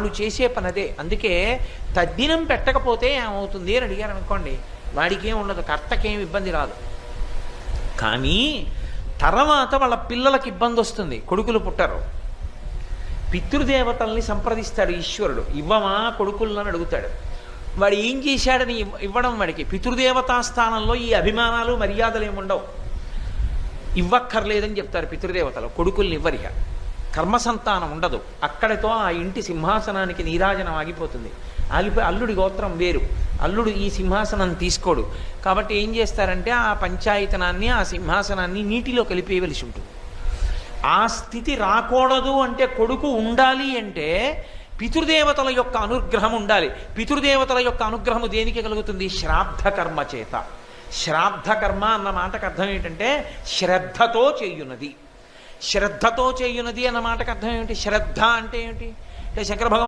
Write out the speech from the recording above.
వాళ్ళు చేసే పని అదే అందుకే తద్దినం పెట్టకపోతే ఏమవుతుంది అని అడిగారు అనుకోండి. వాడికి ఏం ఉండదు కర్తకేం ఇబ్బంది రాదు. కానీ తర్వాత వాళ్ళ పిల్లలకి ఇబ్బంది వస్తుంది. కొడుకులు పుట్టరు. పితృదేవతల్ని సంప్రదిస్తాడు ఈశ్వరుడు. ఇవ్వమా కొడుకులను అడుగుతాడు. వాడు ఏం చేశాడని ఇవ్వడం వాడికి. పితృదేవతా స్థానంలో ఈ అభిమానాలు మర్యాదలు ఏముండవు ఇవ్వక్కర్లేదని చెప్తారు పితృదేవతలు. కొడుకుల్ని ఇవ్వరిగా కర్మ సంతానం ఉండదు. అక్కడితో ఆ ఇంటి సింహాసనానికి నీరాజనం ఆగిపోతుంది. ఆగిపోయి అల్లుడి గోత్రం వేరు. అల్లుడు ఈ సింహాసనం తీసుకోడు. కాబట్టి ఏం చేస్తారంటే ఆ పంచాయతనాన్ని ఆ సింహాసనాన్ని నీటిలో కలిపేయవలసి ఉంటుంది. ఆ స్థితి రాకూడదు అంటే కొడుకు ఉండాలి అంటే పితృదేవతల యొక్క అనుగ్రహం ఉండాలి. పితృదేవతల యొక్క అనుగ్రహం దేనికి కలుగుతుంది? శ్రాద్ధ కర్మ చేత. శ్రాద్ధ కర్మ అన్న మాటకు అర్థం ఏంటంటే శ్రద్ధతో చేయున్నది శ్రద్ధతో చేయునది అన్న మాటకు అర్థం ఏమిటి? శ్రద్ధ అంటే ఏమిటి? అంటే శంకర భగవాన్